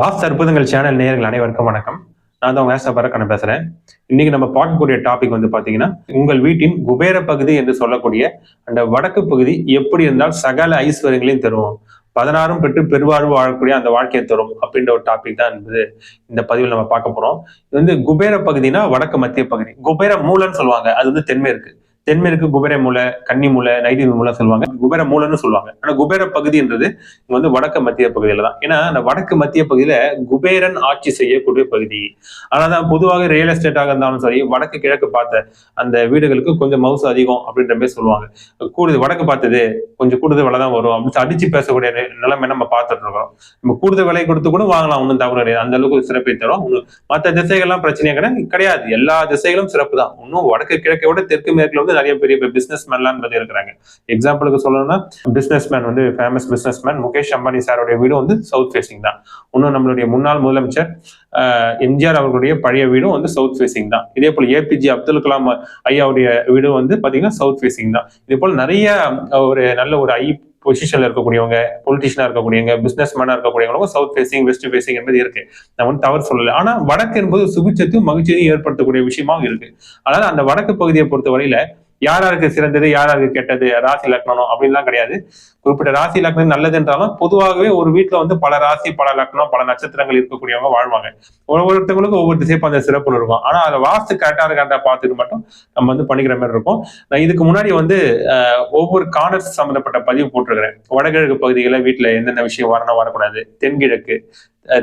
Was அற்புதங்கள் channel நேயர்கள் அனைவருக்கும் வணக்கம். நான் தான் வேச பரக்கண பேசுறேன். இன்னைக்கு நம்ம பார்க்கக்கூடிய டாபிக் வந்து பாத்தீங்கன்னா உங்கள் வீட்டின் குபேர பகுதி என்று சொல்லக்கூடிய அந்த வடக்கு பகுதி எப்படி இருந்தால் சகல ஐஸ்வர்யங்களையும் தரும் பதினாறும் பெற்று பெருவாழ்வு வாழக்கூடிய அந்த வாழ்க்கையை தரும் அப்படின்ற ஒரு டாபிக் தான் என்பது இந்த பதிவில் நம்ம பார்க்க போறோம். இது வந்து குபேர பகுதினா வடக்கு மத்திய பகுதி. குபேர மூலன்னு சொல்லுவாங்க. அது வந்து தென்மேற்கு. தென்மேற்கு குபேர மூலை கன்னி மூலை நைதி மூலை சொல்லுவாங்க. குபேர மூலைன்னு சொல்லுவாங்க. ஆனா குபேர பகுதின்றது இங்க வந்து வடக்கு மத்திய பகுதியில தான். ஏன்னா அந்த வடக்கு மத்திய பகுதியில குபேரன் ஆட்சி செய்யக்கூடிய பகுதி. ஆனாதான் பொதுவாக ரியல் எஸ்டேட்டாக இருந்தாலும் சரி வடக்கு கிழக்கு பார்த்த அந்த வீடுகளுக்கு கொஞ்சம் மவுசு அதிகம் அப்படின்ற மாதிரி சொல்லுவாங்க. கூடுதல் வடக்கு பார்த்தது கொஞ்சம் கூடுதல் விலை தான் வரும் அப்படின்னு அடிச்சு பேசக்கூடிய நிலைமை நம்ம பார்த்துட்டு இருக்கோம் நம்ம கூடுதல் விலை கொடுத்து கூட வாங்கலாம் ஒன்றும் தவறு கிடையாது. அந்த அளவுக்கு சிறப்பை தரும். மற்ற திசைகள்லாம் பிரச்சனையே கிடையாது. கிடையாது. எல்லா திசைகளும் சிறப்பு தான். இன்னும் வடக்கு கிழக்கை விட தெற்கு மேற்குல வந்து நிறைய பெரிய பிசினஸ் மேன்லாம் இருக்கிறாங்க. எக்ஸாம்பிளுக்கு சொல்லணும்னா பிசினஸ் மேன் வந்து famous business man Mukesh Ambani சாரோடைய வீடு வந்து சவுத் ஃபேசிங் தான். இன்னும் நம்மளுடைய முன்னாள் முதலமைச்சர் எம்ஜிஆர் அவர்களுடைய பழைய வீடும் வந்து சவுத் ஃபேசிங் தான். இதே போல் ஏபிஜே அப்துல் கலாம் ஐயாவுடைய வீடும் வந்து பாத்தீங்கன்னா சவுத் ஃபேசிங் தான். இதே போல் நிறைய ஒரு நல்ல ஒரு ஐ பொசிஷன்ல இருக்கக்கூடியவங்க பொலிட்டிஷியனா இருக்கக்கூடியவங்க பிசினஸ் மேனா இருக்கக்கூடியவங்களுக்கும் சவுத் ஃபேசிங் வெஸ்ட் ஃபேசிங் என்பது இருக்கு. நான் வந்து தவறு சொல்லல. ஆனா வடக்கு என்பது சுபிச்சத்தையும் மகிழ்ச்சியையும் ஏற்படுத்தக்கூடிய விஷயமாவும் இருக்கு. அதனால அந்த வடக்கு பகுதியை பொறுத்த வரையில யார் யாருக்கு சிறந்தது யார் யாருக்கு கெட்டது ராசி லக்னம் அப்படின்லாம் கிடையாது. குறிப்பிட்ட ராசி லக்னம் நல்லது என்றாலும் பொதுவாகவே ஒரு வீட்டுல வந்து பல ராசி பல லக்னம் பல நட்சத்திரங்கள் இருக்கக்கூடியவங்க வாழ்வாங்க. ஒவ்வொருத்தவங்களுக்கும் ஒவ்வொரு திசைப்பு அந்த சிறப்பு இருக்கும். ஆனா அதை வாஸ்து கரெக்டா இருக்கான்றா பார்த்துட்டு மட்டும் நம்ம வந்து பண்ணிக்கிற மாதிரி இருக்கும். நான் இதுக்கு முன்னாடி வந்து ஒவ்வொரு கார்னர்ஸ் சம்பந்தப்பட்ட பதிவு போட்டிருக்கிறேன். வடகிழக்கு பகுதிகளில் வீட்டுல என்னென்ன விஷயம் வரணும் வரக்கூடாது. தென்கிழக்கு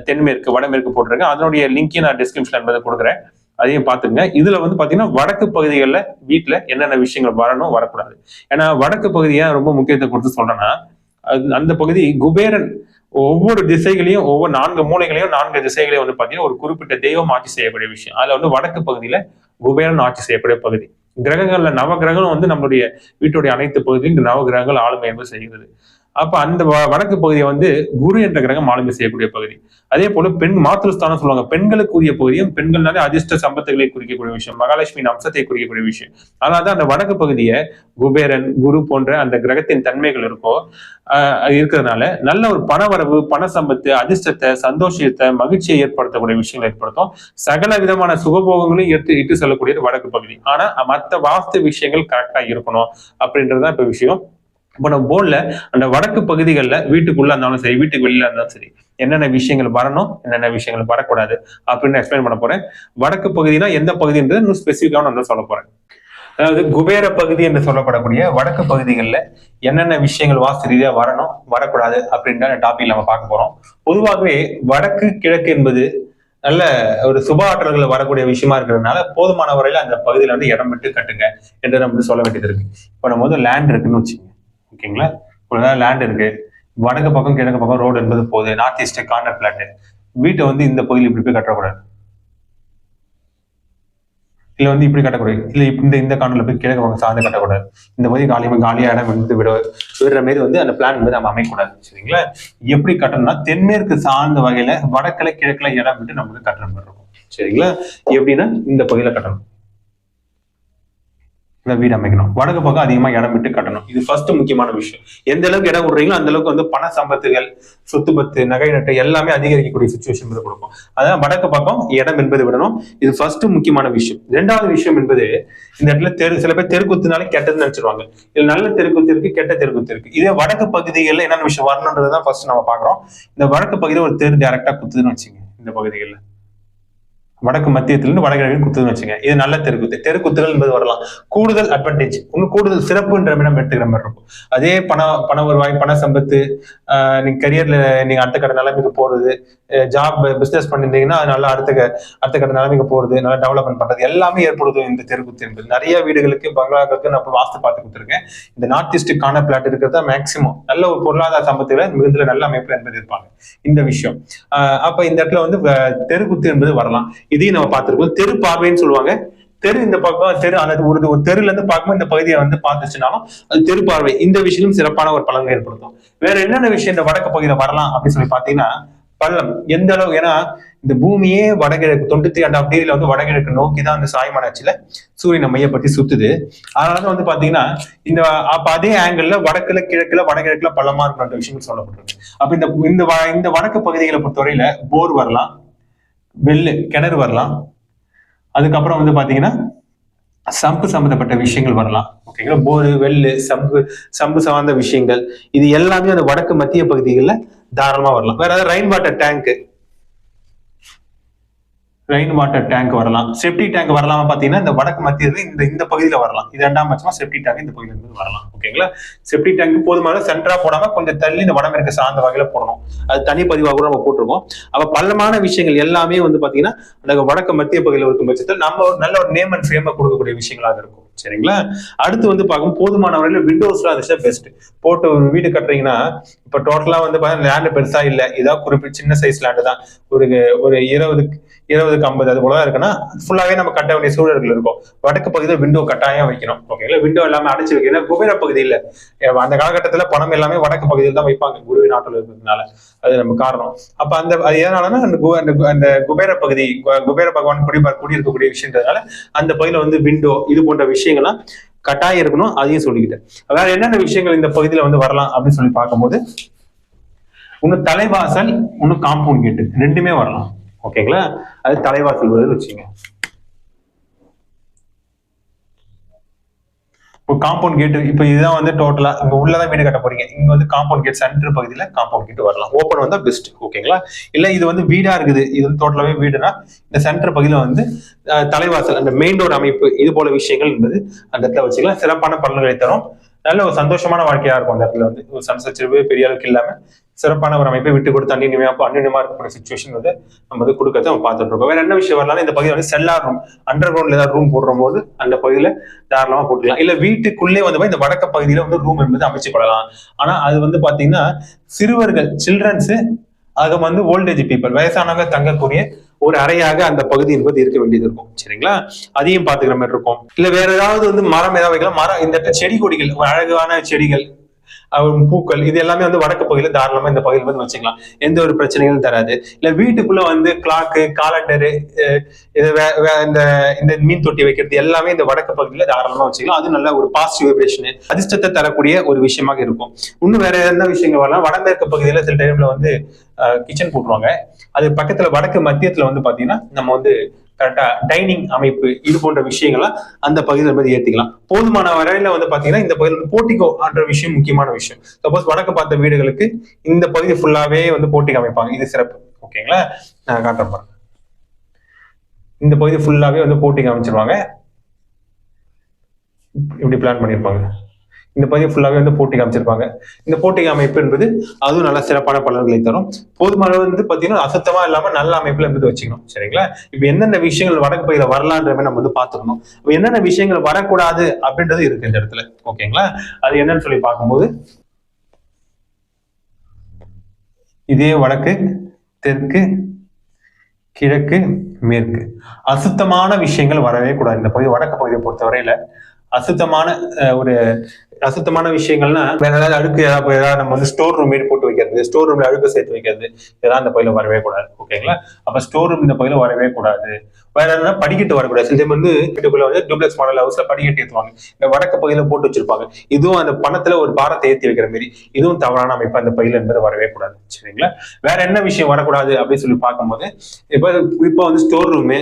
தென்மேற்கு வடமேற்கு போட்டிருக்கேன். அதனுடைய லிங்கையும் நான் டிஸ்கிரிப்ஷன் என்பதை கொடுக்குறேன். அதையும் பார்த்துங்க இதுல வந்து பாத்தீங்கன்னா வடக்கு பகுதிகளில் வீட்டுல என்னென்ன விஷயங்கள் வரணும் வரக்கூடாது. ஏன்னா வடக்கு பகுதியை ரொம்ப முக்கியத்துவம் கொடுத்து சொல்றேன்னா அந்த பகுதி குபேரன் ஒவ்வொரு திசைகளையும் ஒவ்வொரு நான்கு மூலைகளையும் நான்கு திசைகளையும் வந்து பாத்தீங்கன்னா ஒரு குறிப்பிட்ட தெய்வம் ஆட்சி செய்யக்கூடிய விஷயம். அதுல வந்து வடக்கு பகுதியில குபேரன் ஆட்சி செய்யக்கூடிய பகுதி. கிரகங்கள்ல நவ கிரகங்களும் வந்து நம்மளுடைய வீட்டுடைய அனைத்து பகுதியும் இந்த நவ கிரகங்கள் ஆளுமை என்பது செய்கிறது. அப்ப அந்த வ- வடக்கு பகுதியை வந்து குரு என்ற கிரகம் ஆளுமை செய்யக்கூடிய பகுதி. அதே போல பெண் மாத்திருஸ்தானம் சொல்லுவாங்க. பெண்களுக்குரிய பகுதியும் பெண்கள்னாலே அதிர்ஷ்ட சம்பத்துகளை குறிக்கக்கூடிய விஷயம். மகாலட்சுமியின் அம்சத்தை குறிக்கக்கூடிய விஷயம். அதனாலதான் அந்த வடக்கு பகுதியை குபேரன் குரு போன்ற அந்த கிரகத்தின் தன்மைகள் இருக்கோ ஆஹ் அது இருக்கிறதுனால நல்ல ஒரு பணவரவு பண சம்பத்து அதிர்ஷ்டத்தை சந்தோஷத்தை மகிழ்ச்சியை ஏற்படுத்தக்கூடிய விஷயங்கள் ஏற்படுத்தும். சகல விதமான சுகபோகங்களையும் எடுத்து இட்டு செல்லக்கூடியது வடக்கு பகுதி. ஆனா மற்ற வாஸ்து விஷயங்கள் கரெக்டா இருக்கணும் அப்படின்றதுதான் இப்ப விஷயம். இப்போ நம்ம போர்டில் அந்த வடக்கு பகுதிகளில் வீட்டுக்குள்ளே இருந்தாலும் சரி வீட்டுக்கு வெளியில இருந்தாலும் சரி என்னென்ன விஷயங்கள் வரணும் என்னென்ன விஷயங்கள் வரக்கூடாது அப்படின்னு எக்ஸ்பிளைன் பண்ண போறேன். வடக்கு பகுதினா எந்த பகுதின்றது இன்னும் ஸ்பெசிஃபிக்காக நான் வந்து சொல்ல போறேன். அதாவது குபேர பகுதி என்று சொல்லப்படக்கூடிய வடக்கு பகுதிகளில் என்னென்ன விஷயங்கள் வாஸ்து ரீதியாக வரணும் வரக்கூடாது அப்படின்ற டாபிக் நம்ம பார்க்க போறோம். பொதுவாகவே வடக்கு கிழக்கு என்பது நல்ல ஒரு சுப ஆற்றல்கள் வரக்கூடிய விஷயமா இருக்கிறதுனால போதுமான வரையில அந்த பகுதியில வந்து இடம் விட்டு கட்டுங்க என்று நம்ம சொல்ல வேண்டியது இருக்கு. இப்போ நம்ம வந்து லேண்ட் இருக்குன்னு வச்சுக்கோங்க. ஓகேங்களா? இவ்வளவுதான் லேண்ட் இருக்கு. வடக்கு பக்கம் கிழக்கு பக்கம் ரோடு என்பது போகுது. நார்த் ஈஸ்ட் கார்னர் பிளாட் வீட்டை வந்து இந்த பகுதியில் இப்படி போய் கட்டக்கூடாது. இல்ல வந்து இப்படி கட்டக்கூடாது. இல்ல இந்த இந்த கார்னர்ல போய் கிழக்கு பக்கம் சார்ந்து கட்டக்கூடாது. இந்த பகுதி காலியமா காலியாக இடம் வந்து விட விடுற மாதிரி வந்து அந்த பிளான் வந்து நம்ம அமைக்கக்கூடாது. சரிங்களா? எப்படி கட்டணும்னா தென்மேற்கு சார்ந்த வகையில வடக்கில் கிழக்கில் இடம் விட்டு நமக்கு கட்டணம் கட்டுற மாதிரி இருக்கும். சரிங்களா? எப்படின்னா இந்த பகுதியில கட்டணும். இந்த வீடு அமைக்கணும். வடக்கு பக்கம் அதிகமா இடம் விட்டு கட்டணும். இது ஃபர்ஸ்ட் முக்கியமான விஷயம். எந்த அளவுக்கு இடம் விடுறீங்களோ அந்த அளவுக்கு வந்து பண சம்பத்துகள் சொத்து பத்து நகை நட்டு எல்லாமே அதிகரிக்கக்கூடிய சுச்சுவேஷன் வந்து கொடுக்கும். அதான் வடக்கு பக்கம் இடம் என்பது விடணும். இது ஃபர்ஸ்ட் முக்கியமான விஷயம். ரெண்டாவது விஷயம் என்பது இந்த இடத்துல தெரு சில பேர் தெருக்குத்துனாலே கெட்டதுன்னு நினைச்சிருவாங்க. இதில் நல்ல தெருக்குத்து இருக்கு கெட்ட தெருக்குத்து இருக்கு. இதே வடக்கு பகுதிகளில் என்னென்ன விஷயம் வரணுன்றதான் ஃபர்ஸ்ட் நம்ம பாக்குறோம் இந்த வடக்கு பகுதியில் ஒரு தெரு டைரக்டா குத்துதுன்னு வச்சுங்க இந்த பகுதிகளில். வடக்கு மத்தியத்திலிருந்து வடகிழக்கு குத்துன்னு வச்சுங்க இது நல்ல தெருக்குத்து. தெருக்குத்துகள் என்பது வரலாம். கூடுதல் அட்வான்டேஜ் இன்னும் கூடுதல் சிறப்புன்ற மாதிரி நம்ம எடுத்துக்கிற மாதிரி இருக்கும். அதே பண பண வருவாய் பண சம்பத்து நீங்க கரியர்ல நீங்க அடுத்த கட்ட நிலைமைக்கு போறது ஜாப் பிசினஸ் பண்ணிருந்தீங்கன்னா அது நல்லா அடுத்த அடுத்த கட்ட நிலைமைக்கு போறது நல்லா டெவலப்மெண்ட் பண்றது எல்லாமே ஏற்படுத்தும் இந்த தெருக்குத்து என்பது. நிறைய வீடுகளுக்கு பங்களாக்களுக்கு நான் வாஸ்து பார்த்து கொடுத்துருக்கேன். இந்த நார்த் ஈஸ்டுக்கான பிளாட் இருக்கிறதா மேக்சிமம் நல்ல ஒரு பொருளாதார சம்பத்துல மிகுந்த நல்ல அமைப்பு என்பது இருப்பாங்க. இந்த விஷயம். ஆஹ் அப்ப இந்த இடத்துல வந்து வ- தெருக்குத்து என்பது வரலாம். இதையும் நம்ம பார்த்துருக்கோம். தெரு பார்வைன்னு சொல்லுவாங்க. தெரு இந்த பக்கம் தெரு அந்த ஒரு ஒரு தெருல இருந்து பார்க்கும்போது இந்த பகுதியை வந்து பார்த்துச்சுனாலும் அது தெரு பார்வை. இந்த விஷயமும் சிறப்பான ஒரு பலன்களை ஏற்படுத்தும். வேற என்னென்ன விஷயம் இந்த வடக்கு பகுதியில வரலாம் அப்படின்னு சொல்லி பாத்தீங்கன்னா பள்ளம். எந்த அளவு? ஏன்னா இந்த பூமியே வடகிழக்கு தொண்ணூத்தி ரெண்டாம் டிகிரில வந்து வடகிழக்கு நோக்கி தான் வந்து சாய்மானாச்சுல சூரியனை மையப்பட்டி சுத்துது. அதனால வந்து பாத்தீங்கன்னா இந்த அப்ப அதே ஆங்கிள் வடக்குல கிழக்குல வடகிழக்குல பள்ளமா இருக்கிற விஷயங்கள் சொல்லப்பட்டிருக்கு. அப்ப இந்த இந்த வ- இந்த வடக்கு பகுதிகளை பொறுத்தவரையில போர் வரலாம். வெள்ளு கிணறு வரலாம். அதுக்கப்புறம் வந்து பார்த்தீங்கன்னா சம்பு சம்பந்தப்பட்ட விஷயங்கள் வரலாம். ஓகேங்களா? போரு வெள்ளு சம்பு சம்பு சார்ந்த விஷயங்கள். இது எல்லாமே அந்த வடக்கு மத்திய பகுதிகளில் தாராளமாக வரலாம். வேற ஏதாவது rain water tank rain water tank வரலாம். செப்டி டேங்க் வரலாமா பாத்தீங்கன்னா இந்த வடக்கு மத்தியத்துல இந்த இந்த பகுதியில வரலாம். இது ரெண்டாம் பட்சமா செப்டி டேங்க் இந்த பகுதியில இருந்து வரலாம். ஓகேங்களா செப்டி டேங்க் போதுமான சென்டரா போடாம கொஞ்சம் தள்ளி இந்த வடமேற்கு சார்ந்த வகையில போடணும். அது தனி பதிவாக கூட நம்ம போட்டிருக்கோம். அப்ப பள்ளமான விஷயங்கள் எல்லாமே வந்து பாத்தீங்கன்னா அந்த வடக்கு மத்திய பகுதியில் இருக்கும் பட்சத்தில் நம்ம ஒரு நல்ல ஒரு நேம் அண்ட் ஃப்ரேமை கொடுக்கக்கூடிய விஷயங்களாக இருக்கும். சரிங்களா? அடுத்து வந்து பார்க்கும் போதுமான வரையில விண்டோஸ்லாம் இருந்துச்சுன்னா பெஸ்ட் போட்டு வீடு கட்டுறீங்கன்னா இப்ப டோட்டலா வந்து பாத்தீங்கன்னா லேண்ட் பெருசா இல்ல. ஏதாவது குறிப்பிட்ட சின்ன சைஸ் லேண்டு தான். ஒரு ஒரு இருபது இருபதுக்கு ஐம்பது அது போல இருக்குன்னா ஃபுல்லாவே நம்ம கட்ட வேண்டிய சூழல்கள் இருக்கும். வடக்கு பகுதியில் விண்டோ கட்டாயம் வைக்கணும். ஓகேங்களா விண்டோ எல்லாமே அடைச்சு வைக்கணும் குபேர பகுதியில் அந்த காலகட்டத்துல பணம் எல்லாமே வடக்கு பகுதியில் தான் வைப்பாங்க. குருவி நாட்டில் இருக்கிறதுனால. அது நம்ம காரணம். அப்ப அந்த அது எதனாலன்னா அந்த கு- அந்த அந்த குபேர பகுதி குபேர பகவான் குடி குடியிருக்கக்கூடிய விஷயன்றதுனால அந்த பகுதியில் வந்து விண்டோ இது போன்ற விஷயங்கள்லாம் கட்டாயம் இருக்கணும் அதையும் சொல்லிக்கிட்டேன். அதனால என்னென்ன விஷயங்கள் இந்த பகுதியில வந்து வரலாம் அப்படின்னு சொல்லி பார்க்கும்போது ஒண்ணு தலைவாசல் ஒண்ணு காம்பவுண்ட் கேட்டு ரெண்டுமே வரலாம். ஓகேங்களா அது தலைவாசல் வருது வச்சுங்க காம்பவுண்ட் கேட்டு இப்போ இதுதான் வந்து டோட்டலா இங்க உள்ளதான் வீடு கட்ட போறீங்க. இங்க வந்து காம்பவுண்ட் கேட் சென்டர் பகுதியில காம்பவுண்ட் கேட் வரலாம். ஓப்பன் வந்தா பெஸ்ட் ஓகேங்களா இல்ல இது வந்து வீடா இருக்குது. இது வந்து டோட்டலாவே வீடுனா இந்த சென்டர் பகுதியில வந்து தலைவாசல் அந்த மெயின் டோர் அமைப்பு இது போல விஷயங்கள் என்பது அந்த இடத்துல வச்சுக்கலாம். சிறப்பான பலன்களை தரும். நல்ல ஒரு சந்தோஷமான வாழ்க்கையா இருக்கும் அந்த இடத்துல வந்து. ஒரு சன்சச்சரிவு பெரிய அளவுக்கு இல்லாம சிறப்பான ஒரு அமைப்பை விட்டு கொடுத்து அன்னியமா அன்னியமா இருக்கக்கூடிய சுச்சுவேஷன் வந்து நம்ம வந்து கொடுக்கறத நம்ம பார்த்துட்டு இருக்கோம். வேற என்ன விஷயம் வரலாம் இந்த பகுதியில் வந்து செல்லார் ரூம் அண்டர் கிரவுண்ட்ல ஏதாவது ரூம் போடுற போது அந்த பகுதியில தாராளமா போட்டுக்கலாம். இல்ல வீட்டுக்குள்ளே வந்து இந்த வடக்க பகுதியில வந்து ரூம் என்பது அமைச்சு கொள்ளலாம் ஆனா அது வந்து பாத்தீங்கன்னா சிறுவர்கள் சில்ட்ரன்ஸ் அது வந்து ஓல்டேஜ் பீப்புள் வயசானவங்க தங்கக்கூடிய ஒரு அறையாக அந்த பகுதி என்பது இருக்க வேண்டியது இருக்கும். சரிங்களா? அதையும் பாத்துக்கிற மாதிரி இருக்கும். இல்ல வேற ஏதாவது வந்து மரம் ஏதாவது வைக்கலாம். மரம் இந்த செடி கொடிகள் அழகான செடிகள் பூக்கள் இது எல்லாமே வந்து வடக்கு பகுதியில் தாராளமாக இந்த பகுதியில் வந்து வச்சுக்கலாம். எந்த ஒரு பிரச்சனைகளும் தராது. இல்லை வீட்டுக்குள்ள வந்து கிளாக்கு காலண்டரு இது இந்த இந்த மீன் தொட்டி வைக்கிறது எல்லாமே இந்த வடக்கு பகுதியில் தாராளமாக வச்சுக்கலாம். அது நல்ல ஒரு பாசிட்டிவ் வைப்ரேஷனு அதிர்ஷ்டத்தை தரக்கூடிய ஒரு விஷயமாக இருக்கும். இன்னும் வேற என்ன விஷயங்கள் வரலாம்? வடமேற்கு பகுதியில் சில டைம்ல வந்து கிச்சன் போட்டுருவாங்க. அது பக்கத்துல வடக்கு மத்தியத்துல வந்து பாத்தீங்கன்னா நம்ம வந்து கரெக்டா டைனிங் அமைப்பு இது போன்ற விஷயங்கள்லாம் அந்த பகுதியில் வந்து ஏத்திக்கலாம். போதுமான வரையில வந்து பாத்தீங்கன்னா இந்த பகுதியில் வந்து போட்டிகோ என்ற விஷயம் முக்கியமான விஷயம். சப்போஸ் வடக்கு பார்த்த வீடுகளுக்கு இந்த பகுதி ஃபுல்லாவே வந்து போட்டிக்கு அமைப்பாங்க. இது சிறப்பு. ஓகேங்களா நான் காட்டுறேன் பாருங்க. இந்த பகுதி ஃபுல்லாவே வந்து போட்டிக்கு அமைச்சிருவாங்க. இப்படி பிளான் பண்ணியிருப்பாங்க இந்த பதிவு ஃபுல்லாகவே வந்து போட்டிக்கு அமைச்சிருப்பாங்க இந்த போட்டிக்கு அமைப்பு என்பது அதுவும் நல்ல சிறப்பான பலன்களை தரும். போதுமான அளவு வந்து பார்த்தீங்கன்னா அசுத்தமா இல்லாம நல்ல அமைப்புல இருந்து வச்சுக்கணும். சரிங்களா? இப்போ என்னென்ன விஷயங்கள் வடக்கு பகுதியில் வரலான்றமே நம்ம வந்து பார்த்துக்கணும். இப்போ என்னென்ன விஷயங்கள் வரக்கூடாது அப்படின்றது இருக்கு இந்த இடத்துல. ஓகேங்களா? அது என்னன்னு சொல்லி பார்க்கும்போது இதே வடக்கு தெற்கு கிழக்கு மேற்கு. அசுத்தமான விஷயங்கள் வரவே கூடாது. இந்த பகுதி வடக்கு பகுதியை பொறுத்தவரையில அசுத்தமான ஒரு அசுத்தமான விஷயங்கள்னா வேற ஏதாவது அழுக்கு ஏதாவது ஏதாவது நம்ம வந்து ஸ்டோர் ரூம் மாரி போட்டு வைக்கிறது ஸ்டோர் ரூம்ல அழுக்கு சேர்த்து வைக்கிறது இதெல்லாம் அந்த பகுதியில வரவே கூடாது ஓகேங்களா அப்ப ஸ்டோர் ரூம் இந்த பகுதியில வரவே கூடாது. வேற என்ன படிக்கட்டு வரக்கூடாது. சில டைம் வந்து வீட்டுக்குள்ள வந்து டூப்ளெக்ஸ் மாடல் ஹவுஸ்ல படிக்கட்டு ஏற்றுவாங்க இந்த வடக்கு பகுதியில போட்டு வச்சிருப்பாங்க. இதுவும் அந்த பணத்துல ஒரு பாரத்தை ஏற்றி வைக்கிற மாதிரி இதுவும் தவறான அமைப்பு அந்த பகுதியில என்பது வரவே கூடாது சரிங்களா? வேற என்ன விஷயம் வரக்கூடாது அப்படின்னு சொல்லி பார்க்கும்போது இப்போ இப்போ வந்து ஸ்டோர் ரூமு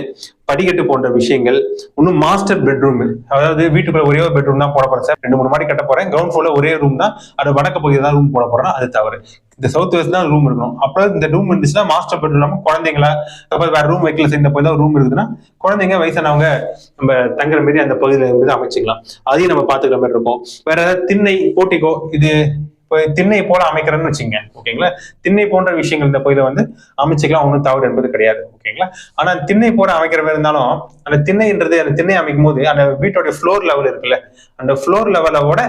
படிக்கட்டு போன்ற விஷயங்கள் இன்னும் மாஸ்டர் பெட்ரூம் அதாவது வீட்டுக்குள்ள ஒரே ஒரு பெட்ரூம் தான் போட போறேன் சார். ரெண்டு மூணு மாடி கட்ட போறேன். கிரவுண்ட் ஃப்ளோர்ல ஒரே ரூம் தான். அது வடக்கு பகுதியில் தான் ரூம் போட போறேன் அது தவறு. இந்த சவுத் வெஸ்ட் தான் ரூம் இருக்கணும். அப்புறம் இந்த ரூம் இருந்துச்சுன்னா மாஸ்டர் பெட்ரூம் இல்லாமல் குழந்தைங்களா அப்புறம் வேற ரூம் வைக்கல சேர்ந்த போய் தான் ரூம் இருக்குதுன்னா குழந்தைங்க வயசானவங்க நம்ம தங்குற மாதிரி அந்த பகுதியில் இருந்து அமைச்சிக்கலாம். அதையும் நம்ம பாத்துக்கிற மாதிரி இருக்கும். வேற ஏதாவது திண்ணை போட்டிக்கோ இது இப்போ திண்ணை போல அமைக்கிறேன்னு வச்சுங்க ஓகேங்களா? திண்ணை போன்ற விஷயங்கள் இந்த பகுதியில வந்து அமைச்சிக்கலாம் ஒன்றும் தவறு என்பது கிடையாது ஓகேங்களா? ஆனா திண்ணை போல அமைக்கிற மாதிரி இருந்தாலும் அந்த திண்ணைன்றது அந்த திண்ணை அமைக்கும் போது அந்த வீட்டோட ஃப்ளோர் லெவல் இருக்குல்ல அந்த ஃப்ளோர் லெவலோட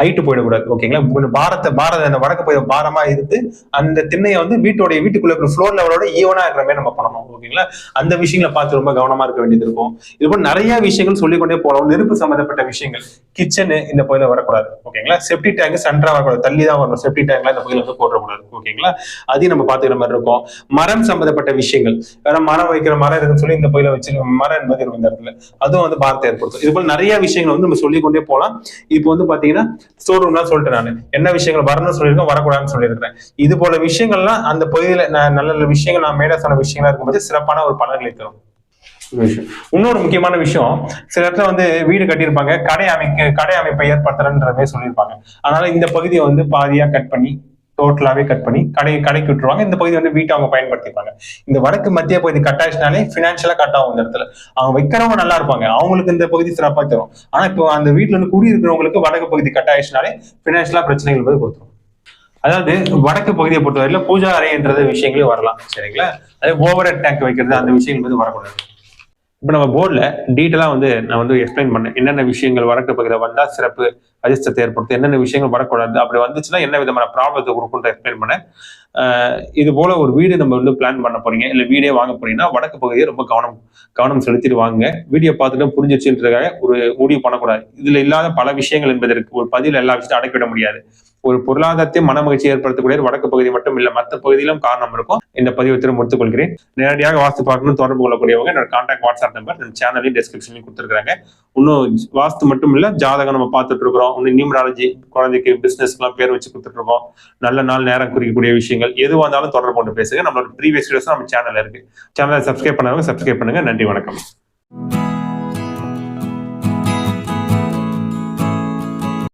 ஹைட்டு போயிடக்கூடாது ஓகேங்களா கொஞ்சம் பாரத்தை பாரத அந்த வடக்கு போய் பாரமா இருந்து அந்த திண்ணையை வந்து வீட்டோடைய வீட்டுக்குள்ள இருக்கிற ஃப்ளோர் லெவலோட ஈவனா இருக்கிற மாதிரி நம்ம பண்ணணும் ஓகேங்களா அந்த விஷயங்களை பார்த்து ரொம்ப கவனமா இருக்க வேண்டியது இருக்கும். இது போல நிறைய விஷயங்கள் சொல்லிக்கொண்டே போகலாம். நெருப்பு சம்பந்தப்பட்ட விஷயங்கள். கிச்சனு இந்த பகுதியில் வரக்கூடாது ஓகேங்களா செப்டி டேங்க் சென்டரா வரக்கூடாது. தள்ளி தான் வரணும். செப்டி டேங்க்லாம் இந்த பகுதியில் வந்து போடக்கூடாது ஓகேங்களா அதையும் நம்ம பார்த்துக்கிற மாதிரி இருக்கும். மரம் சம்பந்தப்பட்ட விஷயங்கள். வேற மரம் வைக்கிற மரம் இருக்குன்னு சொல்லி இந்த பகுதியில் வச்சு மரம் என்பது இருக்கும் இந்த இடத்துல. அதுவும் வந்து பாரத்தை ஏற்படுத்தும். இது போல நிறைய விஷயங்கள் வந்து நம்ம சொல்லிக்கொண்டே போகலாம். இப்போ வந்து பாத்தீங்கன்னா ஸ்டோர் ரூம்லாம் சொல்லிட்டேன் நான். என்ன விஷயங்கள் வரணும்னு சொல்லியிருக்கேன் வரக்கூடாதுன்னு சொல்லியிருக்கிறேன். இது போல விஷயங்கள்லாம் அந்த பகுதியில் நல்ல நல்ல விஷயங்கள் நான் மேலே சொன்ன விஷயங்களா இருக்கும்போது சிறப்பான ஒரு பலன்களை தரும். இன்னொரு முக்கியமான விஷயம் சில இடத்துல வந்து வீடு கட்டியிருப்பாங்க கடை அமைக்க கடை அமைப்பை ஏற்படுத்துறன்ற சொல்லியிருப்பாங்க. அதனால இந்த பகுதியை வந்து பாதியா கட் பண்ணி டோட்டலாகவே கட் பண்ணி கடை கடைக்கு விட்டுருவாங்க. இந்த பகுதி வந்து வீட்டை அவங்க பயன்படுத்திப்பாங்க. இந்த வடக்கு மத்திய பகுதி கட் ஆயிடுச்சுனாலே ஃபினான்ஷியலாக கட் ஆகும் இந்த இடத்துல. அவங்க வைக்கிறவங்க நல்லா இருப்பாங்க. அவங்களுக்கு இந்த பகுதி சிறப்பாக தரும். ஆனால் இப்போ அந்த வீட்டில் வந்து குடியிருக்கிறவங்களுக்கு வடக்கு பகுதி கட் ஆயிடுச்சுனாலே ஃபினான்ஷியலாக பிரச்சனைகள் வந்து கொடுத்துரும். அதாவது வடக்கு பகுதியை பொறுத்தவரையில பூஜா அறைன்றது விஷயங்களும் வரலாம். சரிங்களா? அதே ஓவர் டேங்க் வைக்கிறது அந்த விஷயங்கள் வந்து வரக்கூடாது. இப்போ நம்ம போர்டில் டீட்டெயிலாக வந்து நான் வந்து எக்ஸ்பிளைன் பண்ணேன். என்னென்ன விஷயங்கள் வடக்கு பகுதியில் வந்தால் சிறப்பு? அதிர்ஷ்டத்தை ஏற்படுத்தும். என்னென்ன விஷயங்கள் வரக்கூடாது? அப்படி வந்துச்சுன்னா என்ன விதமான ப்ராப்ளத்தை கொடுக்குன்ற எக்ஸ்பிளைன் பண்ணேன் இது போல ஒரு வீடு நம்ம வந்து பிளான் பண்ண போறீங்க. இல்லை வீடே வாங்க போறீங்கன்னா வடக்கு பகுதியை ரொம்ப கவனம் கவனம் செலுத்திட்டு வாங்க வீடியோ பார்த்துட்டு புரிஞ்சிச்சுன்றதுக்காக ஒரு முடிவு பண்ணக்கூடாது. இதுல இல்லாத பல விஷயங்கள் என்பதற்கு ஒரு பதில் எல்லா விஷயத்தையும் அடக்கிவிட முடியாது. ஒரு பொருளாதாரத்தை மன மகிழ்ச்சி ஏற்படுத்தக்கூடிய வடக்கு பகுதி மட்டும் இல்ல மற்ற பகுதியிலும் காரணம் இருக்கும். இந்த பதிவை திரும்ப முடித்துக் கொள்கிறேன் நேரடியாக வாஸ்து பார்க்கணும் தொடர்பு கொள்ளக்கூடியவங்க என்னோட கான்டாக்ட் வாட்ஸ்அப் நம்பர் நம்ம சேனலையும் டிஸ்கிரிப்ஷன்லையும் கொடுத்துருக்காங்க இன்னும் வாஸ்து மட்டும் இல்ல ஜாதகம் நம்ம பார்த்துட்டு இருக்கிறோம். இன்னும் நியூமராலஜி குழந்தைக்கு பிசினஸ்க்குலாம் பேர் வச்சு கொடுத்துட்டு இருக்கோம். நல்ல நாள் நேரம் குறிக்கக்கூடிய விஷயங்கள் எதுவாக இருந்தாலும் தொடர்பு கொண்டு பேசுங்க. நம்மளோட ப்ரீவியஸ் வீடியோஸ் நம்ம சேனல் இருக்கு. சேனலை சப்ஸ்கிரைப் பண்ணவங்க சப்ஸ்கிரைப் பண்ணுங்க. நன்றி வணக்கம்.